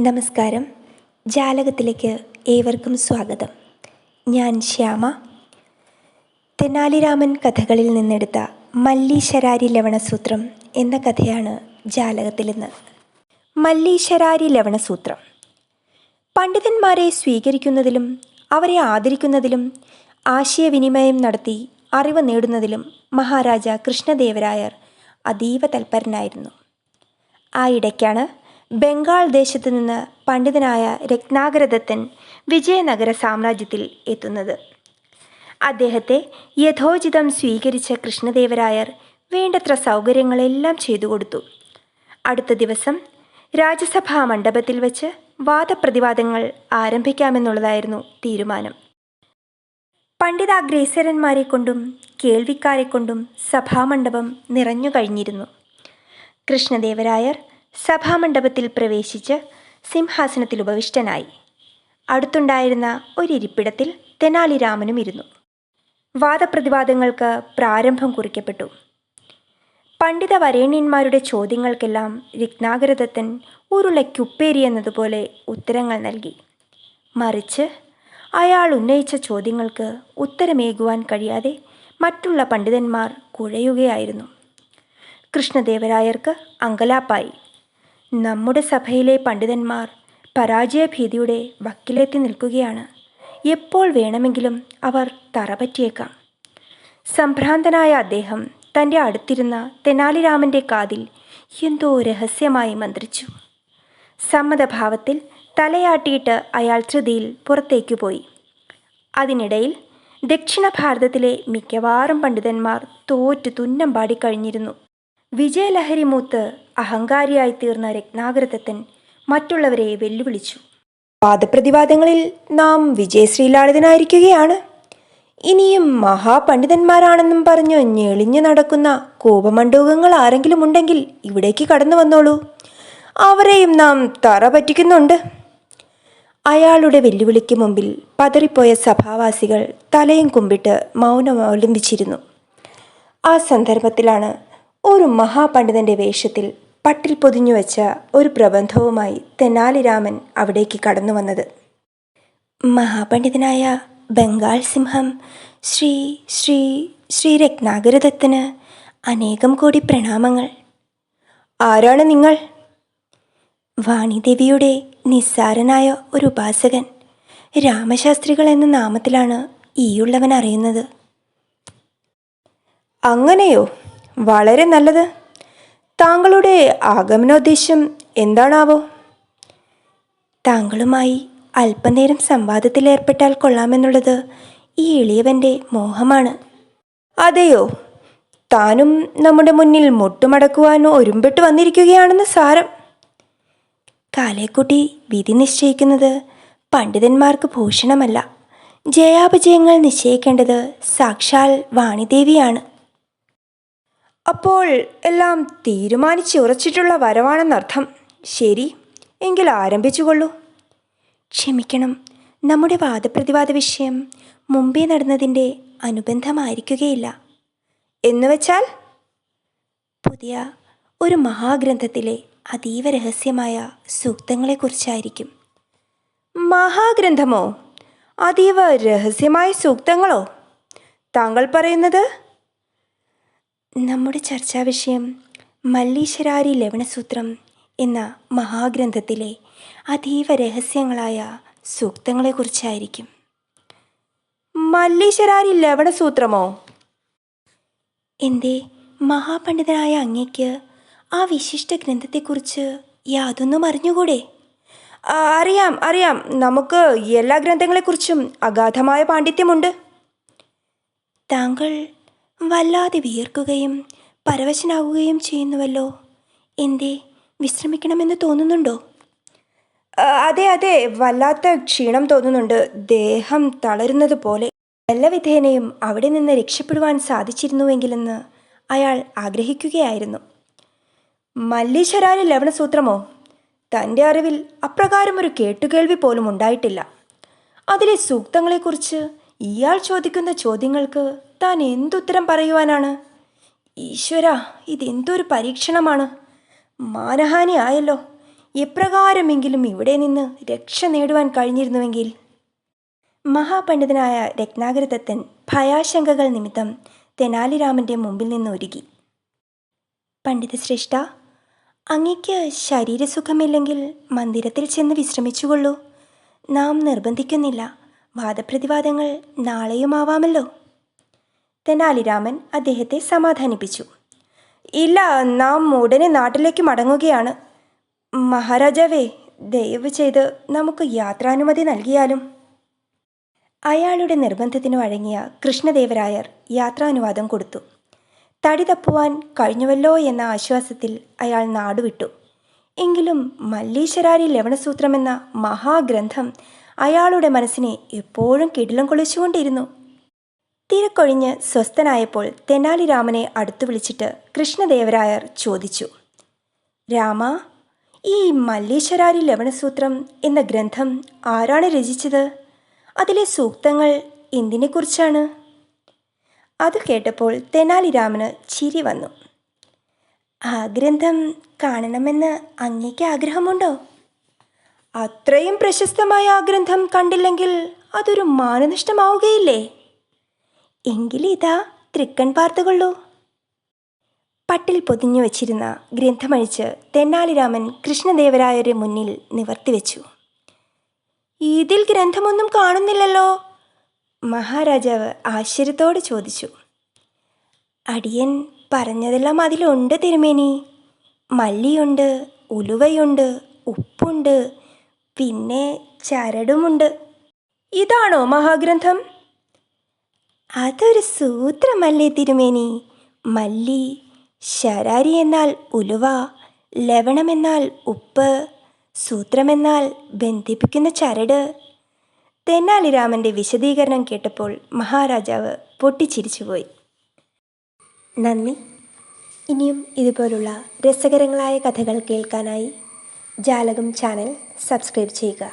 നമസ്കാരം. ജാലകത്തിലേക്ക് ഏവർക്കും സ്വാഗതം. ഞാൻ ശ്യാമ. തെനാലിരാമൻ കഥകളിൽ നിന്നെടുത്ത മല്ലീശരാരി ലവണസൂത്രം എന്ന കഥയാണ് ജാലകത്തിൽ ജാലകത്തിലിന്ന്. മല്ലീശരാരി ലവണസൂത്രം പണ്ഡിതന്മാരെ സ്വീകരിക്കുന്നതിലും അവരെ ആദരിക്കുന്നതിലും ആശയവിനിമയം നടത്തി അറിവ് നേടുന്നതിലും മഹാരാജ കൃഷ്ണദേവരായർ അതീവ തൽപരനായിരുന്നു. ആ ഇടയ്ക്കാണ് ബംഗാൾ ദേശത്തു നിന്ന് പണ്ഡിതനായ രത്നാകരദത്തൻ വിജയനഗര സാമ്രാജ്യത്തിൽ എത്തുന്നത്. അദ്ദേഹത്തെ യഥോചിതം സ്വീകരിച്ച കൃഷ്ണദേവരായർ വേണ്ടത്ര സൗകര്യങ്ങളെല്ലാം ചെയ്തു കൊടുത്തു. അടുത്ത ദിവസം രാജ്യസഭാ മണ്ഡപത്തിൽ വച്ച് വാദപ്രതിവാദങ്ങൾ ആരംഭിക്കാമെന്നുള്ളതായിരുന്നു തീരുമാനം. പണ്ഡിതാഗ്രേസരന്മാരെ കൊണ്ടും കേൾവിക്കാരെ കൊണ്ടും സഭാമണ്ഡപം നിറഞ്ഞു കഴിഞ്ഞിരുന്നു. കൃഷ്ണദേവരായർ സഭാമണ്ഡപത്തിൽ പ്രവേശിച്ച് സിംഹാസനത്തിൽ ഉപവിഷ്ടനായി. അടുത്തുണ്ടായിരുന്ന ഒരിരിപ്പിടത്തിൽ തെനാലിരാമനും ഇരുന്നു. വാദപ്രതിവാദങ്ങൾക്ക് പ്രാരംഭം കുറിക്കപ്പെട്ടു. പണ്ഡിത വരേണ്യന്മാരുടെ ചോദ്യങ്ങൾക്കെല്ലാം രത്നാകരദത്തൻ ഉരുളയ്ക്കുപ്പേരി എന്നതുപോലെ ഉത്തരങ്ങൾ നൽകി. മറിച്ച് അയാൾ ഉന്നയിച്ച ചോദ്യങ്ങൾക്ക് ഉത്തരമേകുവാൻ കഴിയാതെ മറ്റുള്ള പണ്ഡിതന്മാർ കുഴയുകയായിരുന്നു. കൃഷ്ണദേവരായർക്ക് അങ്കലാപ്പായി. നമ്മുടെ സഭയിലെ പണ്ഡിതന്മാർ പരാജയഭീതിയുടെ വക്കിലെത്തി നിൽക്കുകയാണ്. എപ്പോൾ വേണമെങ്കിലും അവർ തറപറ്റിയേക്കാം. സംഭ്രാന്തനായ അദ്ദേഹം തന്റെ അടുത്തിരുന്ന തെനാലിരാമന്റെ കാതിൽ എന്തോ രഹസ്യമായി മന്ത്രിച്ചു. സമ്മതഭാവത്തിൽ തലയാട്ടിയിട്ട് അയാൾ ധൃതിയിൽ പുറത്തേക്കു പോയി. അതിനിടയിൽ ദക്ഷിണ ഭാരതത്തിലെ മിക്കവാറും പണ്ഡിതന്മാർ തോറ്റു തുന്നം പാടിക്കഴിഞ്ഞിരുന്നു വിജയലഹരി മൂത്ത് അഹങ്കാരിയായി തീർന്ന രത്നാകരതത്തൻ മറ്റുള്ളവരെ വെല്ലുവിളിച്ചു. വാദപ്രതിവാദങ്ങളിൽ നാം വിജയശ്രീലാളിതനായിരിക്കുകയാണ്. ഇനിയും മഹാപണ്ഡിതന്മാരാണെന്നും പറഞ്ഞു ഞെളിഞ്ഞു നടക്കുന്ന കോപമണ്ഡൂകങ്ങൾ ആരെങ്കിലും ഉണ്ടെങ്കിൽ ഇവിടേക്ക് കടന്നു വന്നോളൂ. അവരെയും നാം തറ പറ്റിക്കുന്നുണ്ട്. അയാളുടെ വെല്ലുവിളിക്ക് മുമ്പിൽ പതറിപ്പോയ സഭാവാസികൾ തലയും കുമ്പിട്ട് മൗനം അവലംബിച്ചിരുന്നു. ആ സന്ദർഭത്തിലാണ് ഒരു മഹാപണ്ഡിതന്റെ വേഷത്തിൽ പട്ടിൽ പൊതിഞ്ഞു വെച്ച ഒരു പ്രബന്ധവുമായി തെനാലിരാമൻ അവിടേക്ക് കടന്നു വന്നത്. മഹാപണ്ഡിതനായ ബംഗാൾ സിംഹം ശ്രീ ശ്രീ ശ്രീ രത്നാകരദത്തിന് അനേകം കോടി പ്രണാമങ്ങൾ. ആരാണ് നിങ്ങൾ? വാണിദേവിയുടെ നിസ്സാരനായ ഒരു ഉപാസകൻ രാമശാസ്ത്രികൾ എന്ന നാമത്തിലാണ് ഈയുള്ളവൻ അറിയുന്നത്. അങ്ങനെയോ? വളരെ നല്ലത്. താങ്കളുടെ ആഗമനോദ്ദേശ്യം എന്താണാവോ? താങ്കളുമായി അല്പനേരം സംവാദത്തിലേർപ്പെട്ടാൽ കൊള്ളാമെന്നുള്ളത് ഈ എളിയവന്റെ മോഹമാണ്. അതെയോ? താനും നമ്മുടെ മുന്നിൽ മുട്ടുമടക്കുവാൻ ഒരുമ്പിട്ട് വന്നിരിക്കുകയാണെന്ന് സാരം. കാലേക്കുട്ടി വിധി നിശ്ചയിക്കുന്നത് പണ്ഡിതന്മാർക്ക് ഭൂഷണമല്ല. ജയാപജയങ്ങൾ നിശ്ചയിക്കേണ്ടത് സാക്ഷാൽ വാണിദേവിയാണ്. അപ്പോൾ എല്ലാം തീരുമാനിച്ചുറച്ചിട്ടുള്ള വരവാണെന്നർത്ഥം. ശരി എങ്കിൽ ആരംഭിച്ചുകൊള്ളൂ. ക്ഷമിക്കണം നമ്മുടെ വാദപ്രതിവാദ വിഷയം മുമ്പേ നടന്നതിന്റെ അനുബന്ധമായിരിക്കുകയില്ല. എന്നുവെച്ചാൽ പുതിയ ഒരു മഹാഗ്രന്ഥത്തിലെ അതീവ രഹസ്യമായ സൂക്തങ്ങളെക്കുറിച്ചായിരിക്കും. മഹാഗ്രന്ഥമോ? അതീവ രഹസ്യമായ സൂക്തങ്ങളോ? താങ്കൾ പറയുന്നത് നമ്മുടെ ചർച്ചാ വിഷയം മല്ലീശ്വരാരി ലവണസൂത്രം എന്ന മഹാഗ്രന്ഥത്തിലെ അതീവ രഹസ്യങ്ങളായ സൂക്തങ്ങളെക്കുറിച്ചായിരിക്കും. മല്ലീശ്വരാരി ലവണസൂത്രമോ? എന്റെ മഹാപണ്ഡിതനായ അങ്ങയ്ക്ക് ആ വിശിഷ്ട ഗ്രന്ഥത്തെക്കുറിച്ച് യാതൊന്നും അറിഞ്ഞുകൂടെ? അറിയാം അറിയാം. നമുക്ക് എല്ലാ ഗ്രന്ഥങ്ങളെക്കുറിച്ചും അഗാധമായ പാണ്ഡിത്യമുണ്ട്. താങ്കൾ വല്ലാതെ വിയർക്കുകയും പരവശനാകുകയും ചെയ്യുന്നുവല്ലോ. എന്തേ വിശ്രമിക്കണമെന്ന് തോന്നുന്നുണ്ടോ? അതെ അതെ വല്ലാത്ത ക്ഷീണം തോന്നുന്നുണ്ട്. ദേഹം തളരുന്നത് പോലെ. വല്ലവിധേനയും അവിടെ നിന്ന് രക്ഷപ്പെടുവാൻ സാധിച്ചിരുന്നുവെങ്കിലെന്ന് അയാൾ ആഗ്രഹിക്കുകയായിരുന്നു. മല്ലീശ്വരാരി ലവണസൂത്രമോ? തന്റെ അറിവിൽ അപ്രകാരമൊരു കേട്ടുകേൾവി പോലും ഉണ്ടായിട്ടില്ല. അതിലെ സൂക്തങ്ങളെക്കുറിച്ച് ഇയാൾ ചോദിക്കുന്ന ചോദ്യങ്ങൾക്ക് താൻ എന്തുത്തരം പറയുവാനാണ്? ഈശ്വര ഇതെന്തൊരു പരീക്ഷണമാണ്. മാനഹാനി ആയല്ലോ. എപ്രകാരമെങ്കിലും ഇവിടെ നിന്ന് രക്ഷ നേടുവാൻ കഴിഞ്ഞിരുന്നുവെങ്കിൽ. മഹാപണ്ഡിതനായ രത്നാകരതത്തൻ ഭയാശങ്കകൾ നിമിത്തം തെനാലിരാമന്റെ മുമ്പിൽ നിന്ന് ഒരുങ്ങി പണ്ഡിതശ്രേഷ്ഠ അങ്ങയ്ക്ക് ശരീരസുഖമില്ലെങ്കിൽ മന്ദിരത്തിൽ ചെന്ന് വിശ്രമിച്ചുകൊള്ളൂ. നാം നിർബന്ധിക്കുന്നില്ല. വാദപ്രതിവാദങ്ങൾ നാളെയുമാവാമല്ലോ. തെനാലിരാമൻ അദ്ദേഹത്തെ സമാധാനിപ്പിച്ചു. ഇല്ല നാം ഉടനെ നാട്ടിലേക്ക് മടങ്ങുകയാണ്. മഹാരാജാവേ ദയവ് ചെയ്ത് നമുക്ക് യാത്രാനുമതി നൽകിയാലും. അയാളുടെ നിർബന്ധത്തിന് വഴങ്ങിയ കൃഷ്ണദേവരായർ യാത്രാനുവാദം കൊടുത്തു. തടി തപ്പുവാൻ കഴിഞ്ഞുവല്ലോ എന്ന ആശ്വാസത്തിൽ അയാൾ നാടുവിട്ടു. എങ്കിലും മല്ലീശ്വരാരി ലവണസൂത്രമെന്ന മഹാഗ്രന്ഥം അയാളുടെ മനസ്സിനെ എപ്പോഴും കിടിലം കൊളിച്ചുകൊണ്ടിരുന്നു. തിരക്കൊഴിഞ്ഞ് സ്വസ്ഥനായപ്പോൾ തെനാലിരാമനെ അടുത്തു വിളിച്ചിട്ട് കൃഷ്ണദേവരായർ ചോദിച്ചു രാമ ഈ മല്ലീശ്വരാരി ലവണസൂത്രം എന്ന ഗ്രന്ഥം ആരാണ് രചിച്ചത്? അതിലെ സൂക്തങ്ങൾ എന്തിനെക്കുറിച്ചാണ്? അത് കേട്ടപ്പോൾ തെനാലിരാമന് ചിരി വന്നു. ആ ഗ്രന്ഥം കാണണമെന്ന് അങ്ങേക്ക് ആഗ്രഹമുണ്ടോ? അത്രയും പ്രശസ്തമായ ആ ഗ്രന്ഥം കണ്ടില്ലെങ്കിൽ അതൊരു മാനനഷ്ടമാവുകയില്ലേ? എങ്കിലിതാ തൃക്കൺ പാർത്തുകൊള്ളൂ പട്ടിൽ പൊതിഞ്ഞു വച്ചിരുന്ന ഗ്രന്ഥമഴിച്ച് തെന്നാലിരാമൻ കൃഷ്ണദേവരായരുടെ മുന്നിൽ നിവർത്തിവെച്ചു ഇതിൽ ഗ്രന്ഥമൊന്നും കാണുന്നില്ലല്ലോ മഹാരാജാവ് ആശ്ചര്യത്തോടെ ചോദിച്ചു. അടിയൻ പറഞ്ഞതെല്ലാം അതിലുണ്ട് തിരുമേനി. മല്ലിയുണ്ട് ഉലുവയുണ്ട് ഉപ്പുണ്ട് പിന്നെ ചരടുമുണ്ട്. ഇതാണോ മഹാഗ്രന്ഥം? അതൊരു സൂത്രമല്ലേ തിരുമേനി? മല്ലി ശരാരി എന്നാൽ ഉലുവ ലവണമെന്നാൽ ഉപ്പ് സൂത്രമെന്നാൽ ബന്ധിപ്പിക്കുന്ന ചരട്. തെന്നാലിരാമന്റെ വിശദീകരണം കേട്ടപ്പോൾ മഹാരാജാവ് പൊട്ടിച്ചിരിച്ചുപോയി നന്ദി. ഇനിയും ഇതുപോലുള്ള രസകരങ്ങളായ കഥകൾ കേൾക്കാനായി ജാലകം ചാനൽ സബ്സ്ക്രൈബ് ചെയ്യുക